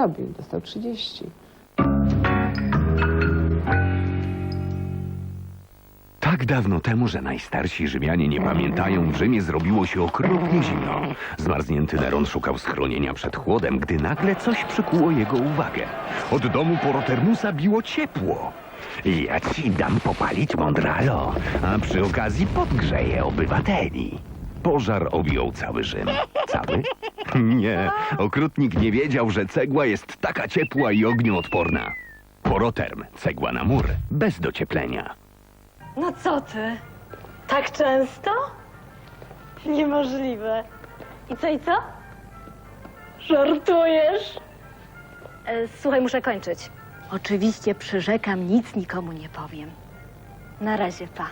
zabił, dostał 30. Tak dawno temu, że najstarsi Rzymianie nie pamiętają, w Rzymie zrobiło się okropnie zimno. Zmarznięty Neron szukał schronienia przed chłodem, gdy nagle coś przykuło jego uwagę. Od domu Porotermusa biło ciepło. Ja ci dam popalić Mondralo, a przy okazji podgrzeję obywateli. Pożar objął cały Rzym. Cały? Nie, okrutnik nie wiedział, że cegła jest taka ciepła i ognioodporna. Poroterm, cegła na mur, bez docieplenia. No co ty? Tak często? Niemożliwe. I co, i co? Żartujesz? E, Słuchaj, muszę kończyć. Oczywiście przyrzekam, nic nikomu nie powiem. Na razie, pa.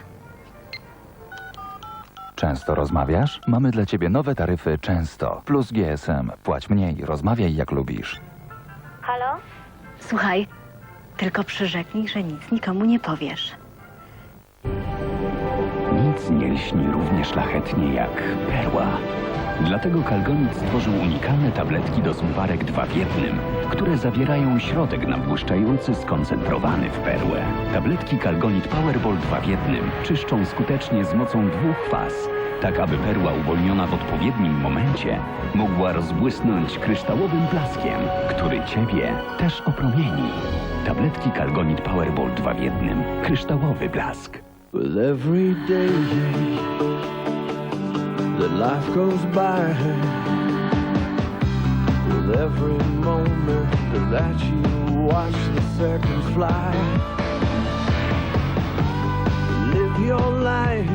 Często rozmawiasz? Mamy dla ciebie nowe taryfy Często. Plus GSM. Płać mniej, rozmawiaj jak lubisz. Halo? Słuchaj, tylko przyrzeknij, że nic nikomu nie powiesz. Nic nie lśni równie szlachetnie jak perła. Dlatego Kalgonit stworzył unikalne tabletki do zmywarek dwa w jednym, które zawierają środek nabłyszczający skoncentrowany w perłę. Tabletki Kalgonit Powerball 2 w jednym czyszczą skutecznie z mocą dwóch faz, tak aby perła uwolniona w odpowiednim momencie mogła rozbłysnąć kryształowym blaskiem, który ciebie też opromieni. Tabletki Kalgonit Powerball 2 w jednym. Kryształowy blask. With every day that life goes by, with every moment that you watch the seconds fly, live your life,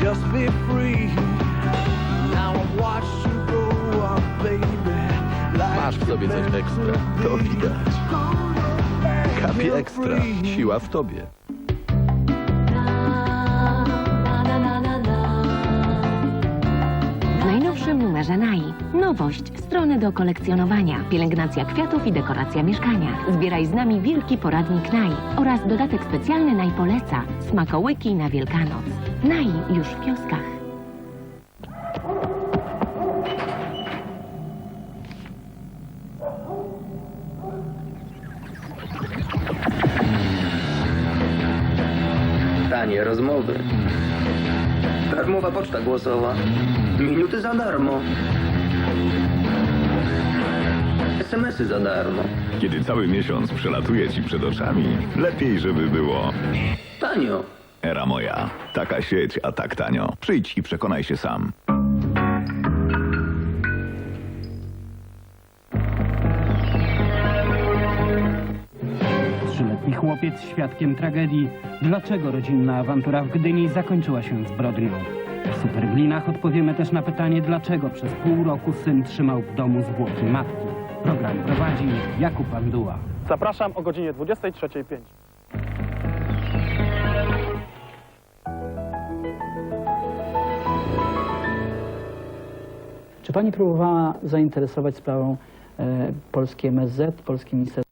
just be free. Now I've watched you grow up, baby. Masz w sobie coś ekstra. To widać. Kapie ekstra. Siła w tobie. Nowość. Strony do kolekcjonowania. Pielęgnacja kwiatów i dekoracja mieszkania. Zbieraj z nami wielki poradnik NAI oraz dodatek specjalny NAI poleca. Smakołyki na Wielkanoc. NAI już w kioskach. Tanie rozmowy. Darmowa poczta głosowa. Minuty za darmo. SMS-y za darmo. Kiedy cały miesiąc przelatuje ci przed oczami, lepiej, żeby było. Tanio. Era moja. Taka sieć, a tak tanio. Przyjdź i przekonaj się sam. Trzyletni chłopiec świadkiem tragedii. Dlaczego rodzinna awantura w Gdyni zakończyła się zbrodnią? W Superglinach odpowiemy też na pytanie, dlaczego przez pół roku syn trzymał w domu zwłoki matki. Program prowadzi Jakub Anduła. Zapraszam o godzinie 23.05. Czy pani próbowała zainteresować sprawą e, polskiej MSZ, Polskie Ministerstwo